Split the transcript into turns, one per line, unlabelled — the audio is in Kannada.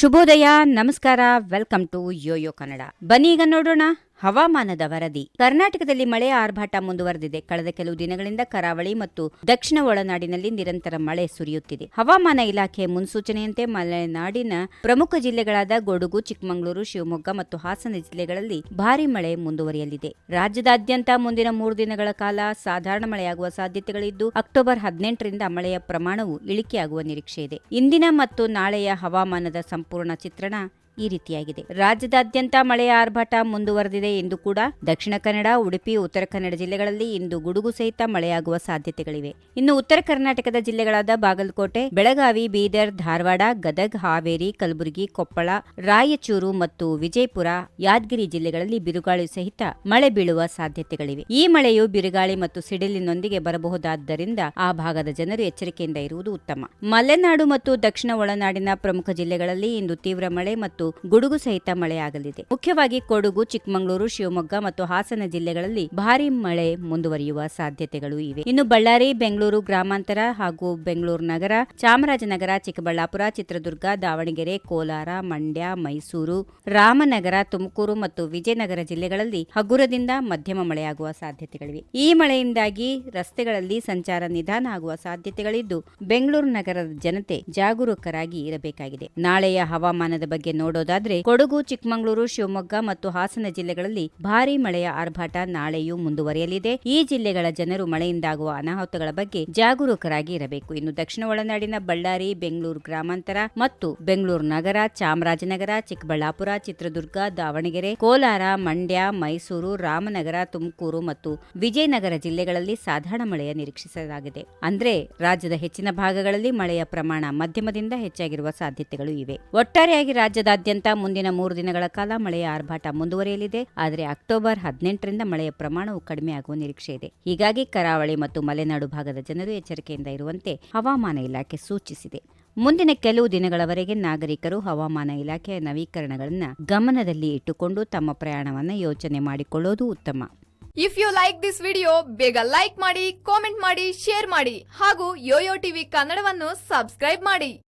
ಶುಭೋದಯ ನಮಸ್ಕಾರ ವೆಲ್ಕಮ್ ಟು ಯೋಯೋ ಕನ್ನಡ. ಬನ್ನಿ ಈಗ ನೋಡೋಣ. ಹವಾಮಾನದ ವರದಿ. ಕರ್ನಾಟಕದಲ್ಲಿ ಮಳೆಯ ಆರ್ಭಾಟ ಮುಂದುವರೆದಿದೆ. ಕಳೆದ ಕೆಲವು ದಿನಗಳಿಂದ ಕರಾವಳಿ ಮತ್ತು ದಕ್ಷಿಣ ಒಳನಾಡಿನಲ್ಲಿ ನಿರಂತರ ಮಳೆ ಸುರಿಯುತ್ತಿದೆ. ಹವಾಮಾನ ಇಲಾಖೆ ಮುನ್ಸೂಚನೆಯಂತೆ ಮಲೆನಾಡಿನ ಪ್ರಮುಖ ಜಿಲ್ಲೆಗಳಾದ ಗೊಡುಗು, ಚಿಕ್ಕಮಗಳೂರು, ಶಿವಮೊಗ್ಗ ಮತ್ತು ಹಾಸನ ಜಿಲ್ಲೆಗಳಲ್ಲಿ ಭಾರಿ ಮಳೆ ಮುಂದುವರಿಯಲಿದೆ. ರಾಜ್ಯದಾದ್ಯಂತ ಮುಂದಿನ ಮೂರು ದಿನಗಳ ಕಾಲ ಸಾಧಾರಣ ಮಳೆಯಾಗುವ ಸಾಧ್ಯತೆಗಳಿದ್ದು, ಅಕ್ಟೋಬರ್ ಹದಿನೆಂಟರಿಂದ ಮಳೆಯ ಪ್ರಮಾಣವು ಇಳಿಕೆಯಾಗುವ ನಿರೀಕ್ಷೆ ಇದೆ. ಇಂದಿನ ಮತ್ತು ನಾಳೆಯ ಹವಾಮಾನದ ಸಂಪೂರ್ಣ ಚಿತ್ರಣ ಈ ರೀತಿಯಾಗಿದೆ. ರಾಜ್ಯದಾದ್ಯಂತ ಮಳೆಯ ಆರ್ಭಟ ಮುಂದುವರೆದಿದೆ ಎಂದು ಕೂಡ ದಕ್ಷಿಣ ಕನ್ನಡ, ಉಡುಪಿ, ಉತ್ತರ ಕನ್ನಡ ಜಿಲ್ಲೆಗಳಲ್ಲಿ ಇಂದು ಗುಡುಗು ಸಹಿತ ಮಳೆಯಾಗುವ ಸಾಧ್ಯತೆಗಳಿವೆ. ಇನ್ನು ಉತ್ತರ ಕರ್ನಾಟಕದ ಜಿಲ್ಲೆಗಳಾದ ಬಾಗಲಕೋಟೆ, ಬೆಳಗಾವಿ, ಬೀದರ್, ಧಾರವಾಡ, ಗದಗ್, ಹಾವೇರಿ, ಕಲಬುರಗಿ, ಕೊಪ್ಪಳ, ರಾಯಚೂರು ಮತ್ತು ವಿಜಯಪುರ, ಯಾದಗಿರಿ ಜಿಲ್ಲೆಗಳಲ್ಲಿ ಬಿರುಗಾಳಿ ಸಹಿತ ಮಳೆ ಬೀಳುವ ಸಾಧ್ಯತೆಗಳಿವೆ. ಈ ಮಳೆಯು ಬಿರುಗಾಳಿ ಮತ್ತು ಸಿಡಿಲಿನೊಂದಿಗೆ ಬರಬಹುದಾದ್ದರಿಂದ ಆ ಭಾಗದ ಜನರು ಎಚ್ಚರಿಕೆಯಿಂದ ಇರುವುದು ಉತ್ತಮ. ಮಲೆನಾಡು ಮತ್ತು ದಕ್ಷಿಣ ಒಳನಾಡಿನ ಪ್ರಮುಖ ಜಿಲ್ಲೆಗಳಲ್ಲಿ ಇಂದು ತೀವ್ರ ಮಳೆ ಮತ್ತು ಗುಡುಗು ಸಹಿತ ಮಳೆಯಾಗಲಿದೆ. ಮುಖ್ಯವಾಗಿ ಕೊಡಗು, ಚಿಕ್ಕಮಗಳೂರು, ಶಿವಮೊಗ್ಗ ಮತ್ತು ಹಾಸನ ಜಿಲ್ಲೆಗಳಲ್ಲಿ ಭಾರಿ ಮಳೆ ಮುಂದುವರಿಯುವ ಸಾಧ್ಯತೆಗಳು ಇವೆ. ಇನ್ನು ಬಳ್ಳಾರಿ, ಬೆಂಗಳೂರು ಗ್ರಾಮಾಂತರ ಹಾಗೂ ಬೆಂಗಳೂರು ನಗರ, ಚಾಮರಾಜನಗರ, ಚಿಕ್ಕಬಳ್ಳಾಪುರ, ಚಿತ್ರದುರ್ಗ, ದಾವಣಗೆರೆ, ಕೋಲಾರ, ಮಂಡ್ಯ, ಮೈಸೂರು, ರಾಮನಗರ, ತುಮಕೂರು ಮತ್ತು ವಿಜಯನಗರ ಜಿಲ್ಲೆಗಳಲ್ಲಿ ಹಗುರದಿಂದ ಮಧ್ಯಮ ಮಳೆಯಾಗುವ ಸಾಧ್ಯತೆಗಳಿವೆ. ಈ ಮಳೆಯಿಂದಾಗಿ ರಸ್ತೆಗಳಲ್ಲಿ ಸಂಚಾರ ನಿಧಾನ ಆಗುವ ಸಾಧ್ಯತೆಗಳಿದ್ದು, ಬೆಂಗಳೂರು ನಗರದ ಜನತೆ ಜಾಗರೂಕರಾಗಿ ಇರಬೇಕಾಗಿದೆ. ನಾಳೆಯ ಹವಾಮಾನದ ಬಗ್ಗೆ ನೋಡೋದಾದ್ರೆ, ಕೊಡಗು, ಚಿಕ್ಕಮಗಳೂರು, ಶಿವಮೊಗ್ಗ ಮತ್ತು ಹಾಸನ ಜಿಲ್ಲೆಗಳಲ್ಲಿ ಭಾರಿ ಮಳೆಯ ಆರ್ಭಾಟ ನಾಳೆಯೂ ಮುಂದುವರಿಯಲಿದೆ. ಈ ಜಿಲ್ಲೆಗಳ ಜನರು ಮಳೆಯಿಂದಾಗುವ ಅನಾಹುತಗಳ ಬಗ್ಗೆ ಜಾಗರೂಕರಾಗಿ ಇರಬೇಕು. ಇನ್ನು ದಕ್ಷಿಣ ಒಳನಾಡಿನ ಬಳ್ಳಾರಿ, ಬೆಂಗಳೂರು ಗ್ರಾಮಾಂತರ ಮತ್ತು ಬೆಂಗಳೂರು ನಗರ, ಚಾಮರಾಜನಗರ, ಚಿಕ್ಕಬಳ್ಳಾಪುರ, ಚಿತ್ರದುರ್ಗ, ದಾವಣಗೆರೆ, ಕೋಲಾರ, ಮಂಡ್ಯ, ಮೈಸೂರು, ರಾಮನಗರ, ತುಮಕೂರು ಮತ್ತು ವಿಜಯನಗರ ಜಿಲ್ಲೆಗಳಲ್ಲಿ ಸಾಧಾರಣ ಮಳೆಯ ನಿರೀಕ್ಷಿಸಲಾಗಿದೆ. ಅಂದ್ರೆ ರಾಜ್ಯದ ಹೆಚ್ಚಿನ ಭಾಗಗಳಲ್ಲಿ ಮಳೆಯ ಪ್ರಮಾಣ ಮಧ್ಯಮದಿಂದ ಹೆಚ್ಚಾಗಿರುವ ಸಾಧ್ಯತೆಗಳು ಇವೆ. ಒಟ್ಟಾರೆಯಾಗಿ ರಾಜ್ಯದಾದ್ಯಂತ ಮುಂದಿನ ಮೂರು ದಿನಗಳ ಕಾಲ ಮಳೆಯ ಆರ್ಭಾಟ ಮುಂದುವರಿಯಲಿದೆ. ಆದರೆ ಅಕ್ಟೋಬರ್ ಹದಿನೆಂಟರಿಂದ ಮಳೆಯ ಪ್ರಮಾಣವು ಕಡಿಮೆಯಾಗುವ ನಿರೀಕ್ಷೆ ಇದೆ. ಹೀಗಾಗಿ ಕರಾವಳಿ ಮತ್ತು ಮಲೆನಾಡು ಭಾಗದ ಜನರು ಎಚ್ಚರಿಕೆಯಿಂದ ಇರುವಂತೆ ಹವಾಮಾನ ಇಲಾಖೆ ಸೂಚಿಸಿದೆ. ಮುಂದಿನ ಕೆಲವು ದಿನಗಳವರೆಗೆ ನಾಗರಿಕರು ಹವಾಮಾನ ಇಲಾಖೆಯ ನವೀಕರಣಗಳನ್ನು ಗಮನದಲ್ಲಿ ಇಟ್ಟುಕೊಂಡು ತಮ್ಮ ಪ್ರಯಾಣವನ್ನು ಯೋಚನೆ ಮಾಡಿಕೊಳ್ಳೋದು ಉತ್ತಮ.
If you like this video ಬೇಗ ಲೈಕ್ ಮಾಡಿ ಕಾಮೆಂಟ್ ಮಾಡಿ ಶೇರ್ ಮಾಡಿ ಹಾಗೂ ಯೋಯೋ ಟಿವಿ ಕನ್ನಡವನ್ನು ಸಬ್ಸ್ಕ್ರೈಬ್ ಮಾಡಿ.